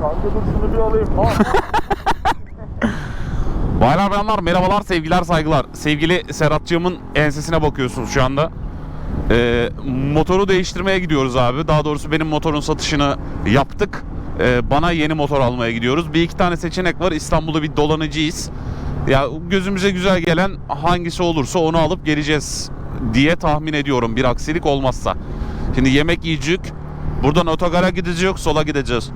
Kanka dur şunu bir alayım. Baylar bayanlar merhabalar sevgiler saygılar. Sevgili Serhatcığımın ensesine bakıyorsunuz şu anda. Ee, motoru değiştirmeye gidiyoruz abi. Daha doğrusu benim motorun satışını yaptık. Ee, bana yeni motor almaya gidiyoruz. Bir iki tane seçenek var. İstanbul'da bir dolanıcıyız. Ya gözümüze güzel gelen hangisi olursa onu alıp geleceğiz diye tahmin ediyorum bir aksilik olmazsa. Şimdi yemek yiyecek. Buradan otogara gidecek, sola gideceğiz.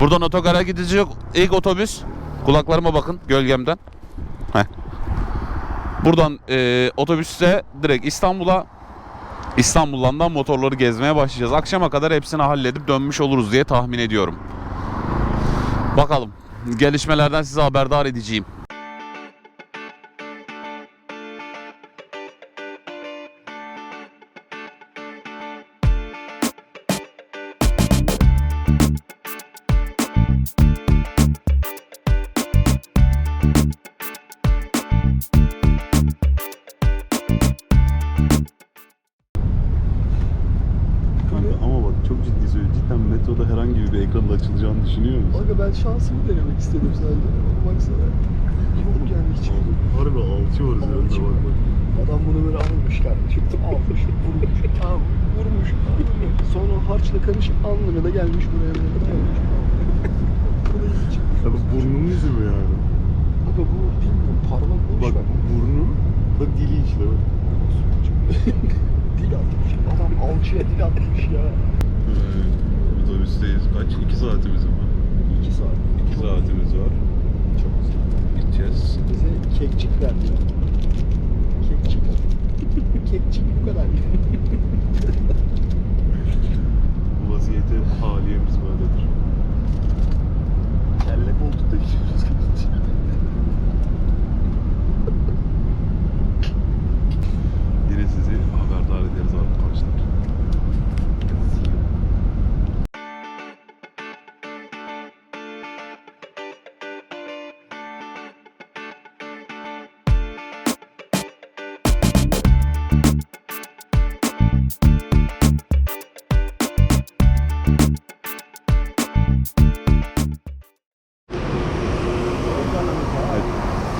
Buradan otogara gidecek. İlk otobüs. Kulaklarıma bakın gölgemden. Heh. Buradan e, otobüste direkt İstanbul'a İstanbul'dan da motorları gezmeye başlayacağız. Akşama kadar hepsini halledip dönmüş oluruz diye tahmin ediyorum. Bakalım. Gelişmelerden size haberdar edeceğim. Ciddi söylüyorum. Cidden metroda herhangi bir ekranın açılacağını düşünüyor musun? Kanka ben şansımı denemek istedim sadece. Baksana. Yok yani hiç. Harbi alçı var üzerinde Alçı. bak bak. Adam bunu böyle almış kardeşim. Almış, vurmuş, tam vurmuş. Sonra harçla karışık alnına da gelmiş buraya. Bu çıkmış. Tabi burnunun izi mi yani? Kanka bu bilmiyorum parmak boş Bak bu burnu da dili işte. Dil atmış. Adam alçıya dil atmış ya. Otobüsteyiz. Kaç? 2 saatimiz var. İki saat. 2 saatimiz var. Çok güzel. Gideceğiz. Bize kekçik verdi. Kekçik. kekçik bu kadar. Bu vaziyette haliyemiz böyledir.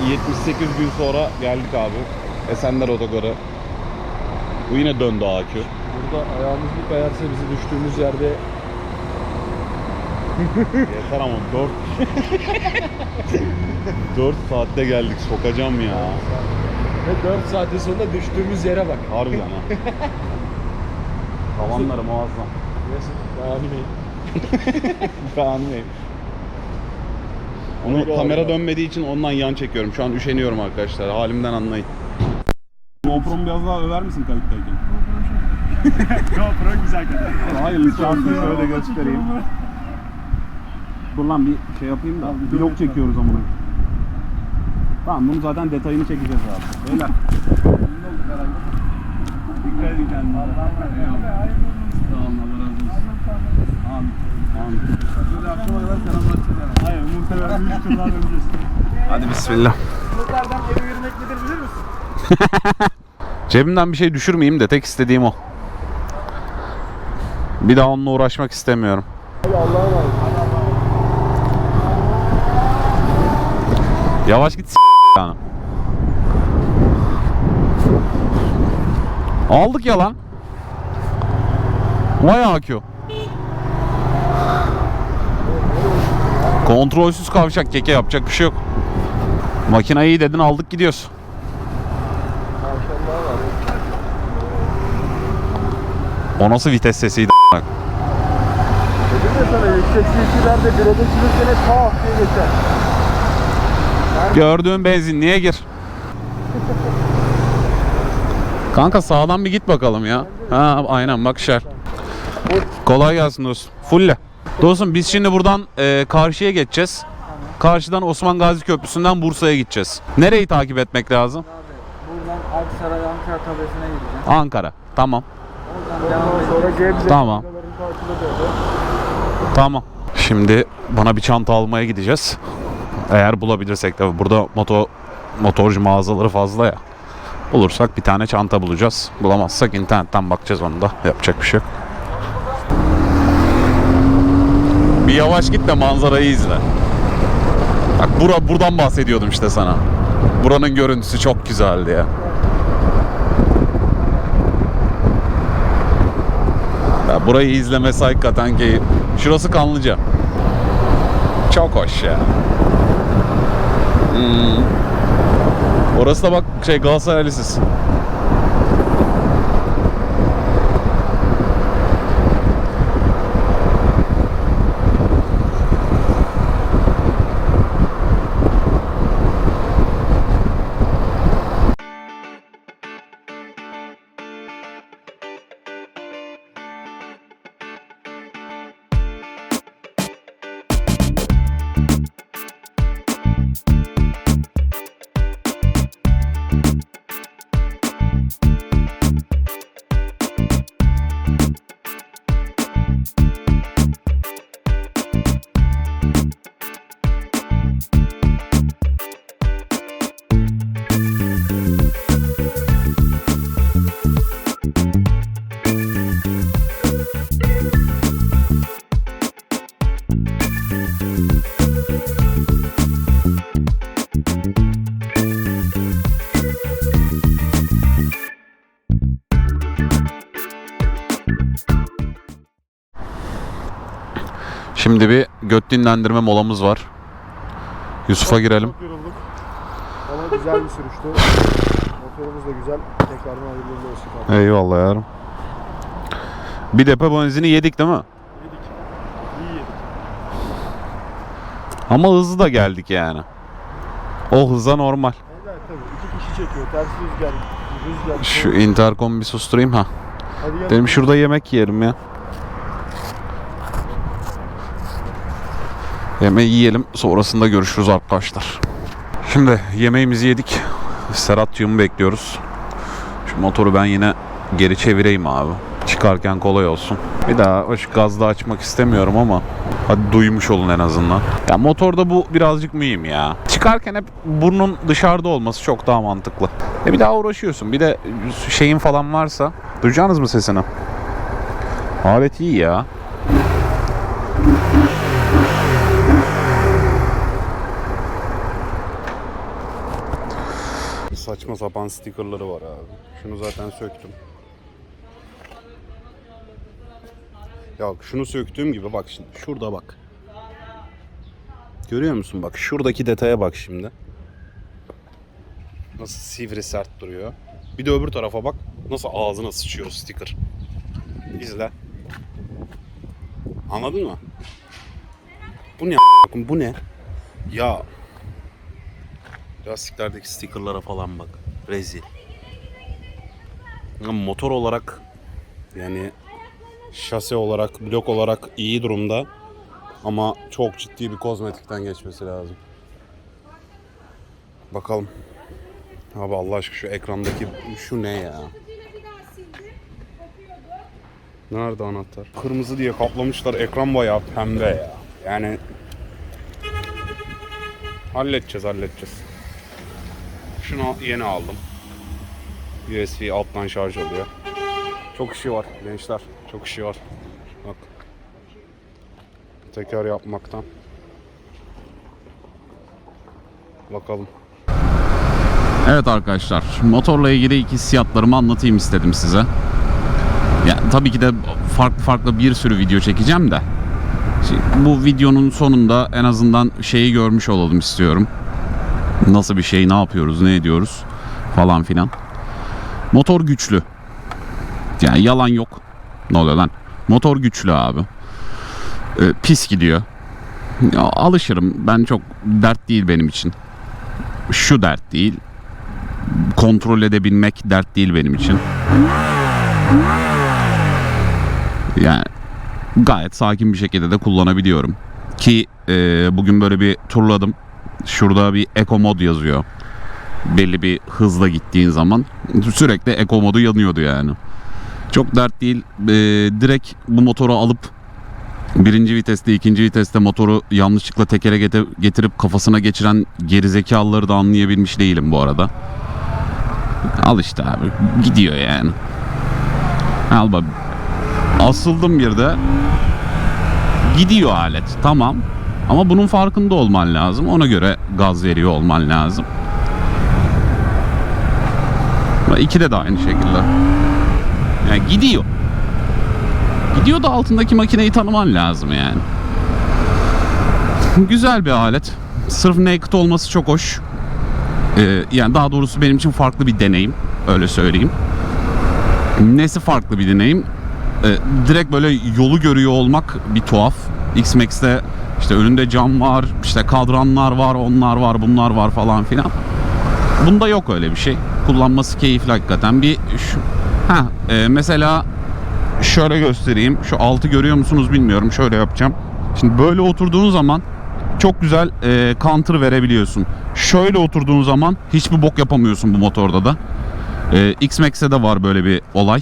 78 gün sonra geldik abi. Esenler Otogarı. Bu yine döndü AQ. Burada ayağımız bir kayarsa bizi düştüğümüz yerde Yeter ama 4 4 saatte geldik sokacağım ya. ve 4 saatin sonunda düştüğümüz yere bak. Harbiden ha. Tavanları muazzam. Burası anime. Beğenmeyim. Onu Öyle kamera oldu. dönmediği için ondan yan çekiyorum. Şu an üşeniyorum arkadaşlar. Halimden anlayın. GoPro'mu biraz daha över misin kayıttayken? GoPro güzel kadar. Hayırlısı olsun şöyle göstereyim. Dur lan bir şey yapayım da. Vlog çekiyoruz amına. Tamam bunu zaten detayını çekeceğiz abi. Beyler. Dikkat edin kendinize. Sağ olun Allah razı olsun. Amin. Amin. Böyle akşama kadar selamlar çizelim. Hayır muhtemelen 3 turdan önceyiz. Hadi bismillah. Bunlardan eve yürümek nedir bilir misin? Cebimden bir şey düşürmeyeyim de tek istediğim o. Bir daha onunla uğraşmak istemiyorum. Hadi Allah'a emanet. Yavaş git s- yani. Aldık ya lan. Vay AQ. Kontrolsüz kavşak keke yapacak bir şey yok. Makine iyi dedin aldık gidiyoruz. O nasıl vites sesiydi? Dedim ya sana yüksek CC'lerde bir oda sürürken hep tak diye geçer. Gördüğün benzinliğe gir. Kanka sağdan bir git bakalım ya. Ha aynen bak şer. Kolay gelsin dostum. Fulle. Dostum biz şimdi buradan e, karşıya geçeceğiz. Karşıdan Osman Gazi Köprüsü'nden Bursa'ya gideceğiz. Nereyi takip etmek lazım? Buradan Aksaray Ankara tabesine gideceğim. Ankara. Tamam. Oradan devam sonra Gebze. Tamam. Tamam. Şimdi bana bir çanta almaya gideceğiz. Eğer bulabilirsek tabii. Burada moto motorcu mağazaları fazla ya. Bulursak bir tane çanta bulacağız. Bulamazsak internetten bakacağız onu da. Yapacak bir şey yok. Bir yavaş git de manzarayı izle. Bak bura, buradan bahsediyordum işte sana. Buranın görüntüsü çok güzeldi ya. ya burayı izlemesi hakikaten keyif. Şurası Kanlıca. Çok hoş ya. Hmm. Orası da bak şey Galatasaray Lisesi. Şimdi bir göt dinlendirme molamız var. Yusuf'a girelim. Çok yorulduk. Ama güzel bir sürüştü. Motorumuz da güzel. Tekrardan hayırlı olsun kardeşim. Eyvallah yarım. Bir depo benzini yedik değil mi? Yedik. İyi yedik. Ama hızlı da geldik yani. O hıza normal. Evet tabii. İki kişi çekiyor. Ters rüzgar. Rüzgar. Şu interkomu bir susturayım ha. Hadi. Dedim şurada yemek yiyelim ya. Yemeği yiyelim sonrasında görüşürüz arkadaşlar. Şimdi yemeğimizi yedik. Serhat'cığımı bekliyoruz. Şu motoru ben yine geri çevireyim abi. Çıkarken kolay olsun. Bir daha açık gazda açmak istemiyorum ama hadi duymuş olun en azından. Ya motorda bu birazcık mühim ya. Çıkarken hep burnun dışarıda olması çok daha mantıklı. E bir daha uğraşıyorsun. Bir de şeyin falan varsa duyacaksınız mı sesini? Alet iyi ya. Saçma sapan stikerleri var abi. Şunu zaten söktüm. Ya şunu söktüğüm gibi bak şimdi şurada bak. Görüyor musun bak şuradaki detaya bak şimdi. Nasıl sivri sert duruyor. Bir de öbür tarafa bak. Nasıl ağzına sıçıyor sticker. İzle. Anladın mı? Bu ne bu ne? Ya Lastiklerdeki stickerlara falan bak. Rezil. Ama motor olarak yani şase olarak, blok olarak iyi durumda. Ama çok ciddi bir kozmetikten geçmesi lazım. Bakalım. Abi Allah aşkına şu ekrandaki şu ne ya? Nerede anahtar? Kırmızı diye kaplamışlar. Ekran bayağı pembe ya. Yani halledeceğiz, halledeceğiz. Şunu yeni aldım. USB alttan şarj oluyor. Çok işi var gençler. Çok işi var. Bak. Teker yapmaktan. Bakalım. Evet arkadaşlar, motorla ilgili ilk hissiyatlarımı anlatayım istedim size. Ya tabii ki de farklı farklı bir sürü video çekeceğim de. Şimdi bu videonun sonunda en azından şeyi görmüş olalım istiyorum. Nasıl bir şey, ne yapıyoruz, ne ediyoruz falan filan. Motor güçlü. Yani yalan yok. Ne oluyor lan? Motor güçlü abi. Ee, pis gidiyor. Ya, alışırım. Ben çok dert değil benim için. Şu dert değil. Kontrol edebilmek dert değil benim için. Yani gayet sakin bir şekilde de kullanabiliyorum. Ki e, bugün böyle bir turladım. Şurada bir Eco mod yazıyor. Belli bir hızla gittiğin zaman sürekli Eco modu yanıyordu yani. Çok dert değil. E, direkt bu motoru alıp birinci viteste, ikinci viteste motoru yanlışlıkla tekere getirip kafasına geçiren gerizekalıları da anlayabilmiş değilim bu arada. Al işte abi. Gidiyor yani. Al bak. Asıldım bir de. gidiyor alet tamam ama bunun farkında olman lazım. Ona göre gaz veriyor olman lazım. İkide de aynı şekilde. Yani gidiyor. Gidiyor da altındaki makineyi tanıman lazım yani. Güzel bir alet. Sırf naked olması çok hoş. Ee, yani daha doğrusu benim için farklı bir deneyim. Öyle söyleyeyim. Nesi farklı bir deneyim? Ee, direkt böyle yolu görüyor olmak bir tuhaf. X-Max'te işte önünde cam var, işte kadranlar var, onlar var, bunlar var falan filan. Bunda yok öyle bir şey. Kullanması keyifli hakikaten. Bir şu, ha e, mesela şöyle göstereyim. Şu altı görüyor musunuz bilmiyorum. Şöyle yapacağım. Şimdi böyle oturduğun zaman çok güzel e, counter verebiliyorsun. Şöyle oturduğun zaman hiçbir bok yapamıyorsun bu motorda da. E, X-Max'e de var böyle bir olay.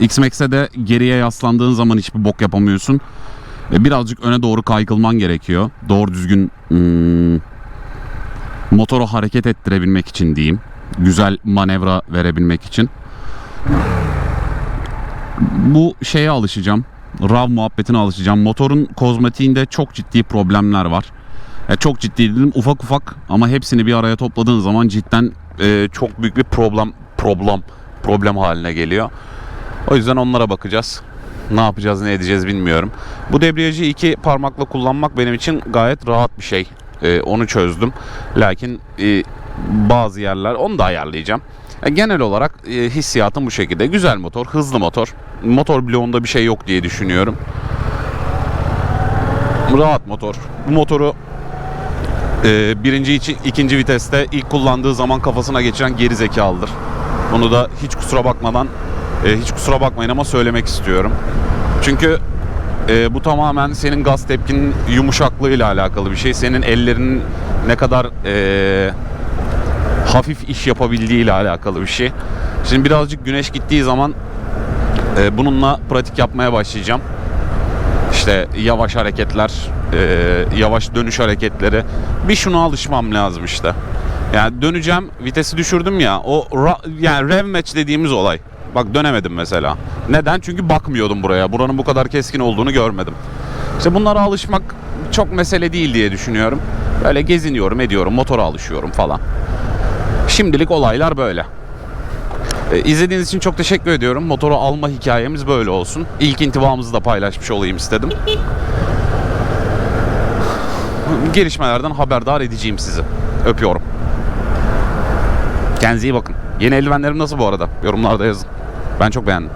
X-Max'e de geriye yaslandığın zaman hiçbir bok yapamıyorsun. Birazcık öne doğru kaykılman gerekiyor. Doğru düzgün hmm, motoru hareket ettirebilmek için diyeyim. Güzel manevra verebilmek için. Bu şeye alışacağım. RAV muhabbetine alışacağım. Motorun kozmetiğinde çok ciddi problemler var. E, çok ciddi dedim ufak ufak ama hepsini bir araya topladığın zaman cidden e, çok büyük bir problem problem problem haline geliyor. O yüzden onlara bakacağız. Ne yapacağız ne edeceğiz bilmiyorum. Bu debriyajı iki parmakla kullanmak benim için gayet rahat bir şey. E, onu çözdüm. Lakin e, bazı yerler onu da ayarlayacağım. E, genel olarak e, hissiyatım bu şekilde. Güzel motor, hızlı motor. Motor bloğunda bir şey yok diye düşünüyorum. Rahat motor. Bu motoru e, birinci için ikinci viteste ilk kullandığı zaman kafasına geçiren geri zekalıdır. Bunu da hiç kusura bakmadan e, hiç kusura bakmayın ama söylemek istiyorum. Çünkü e, bu tamamen senin gaz tepkinin yumuşaklığıyla alakalı bir şey. Senin ellerinin ne kadar e, hafif iş yapabildiği ile alakalı bir şey. Şimdi birazcık güneş gittiği zaman e, bununla pratik yapmaya başlayacağım. İşte yavaş hareketler, e, yavaş dönüş hareketleri. Bir şuna alışmam lazım işte. Yani döneceğim, vitesi düşürdüm ya. O ra- yani rev match dediğimiz olay. Bak dönemedim mesela. Neden? Çünkü bakmıyordum buraya. Buranın bu kadar keskin olduğunu görmedim. İşte bunlara alışmak çok mesele değil diye düşünüyorum. Böyle geziniyorum, ediyorum, motora alışıyorum falan. Şimdilik olaylar böyle. Ee, izlediğiniz için çok teşekkür ediyorum. Motoru alma hikayemiz böyle olsun. İlk intibamızı da paylaşmış olayım istedim. Gelişmelerden haberdar edeceğim sizi. Öpüyorum. Kendinize iyi bakın. Yeni eldivenlerim nasıl bu arada? Yorumlarda yazın. Ben çok beğendim.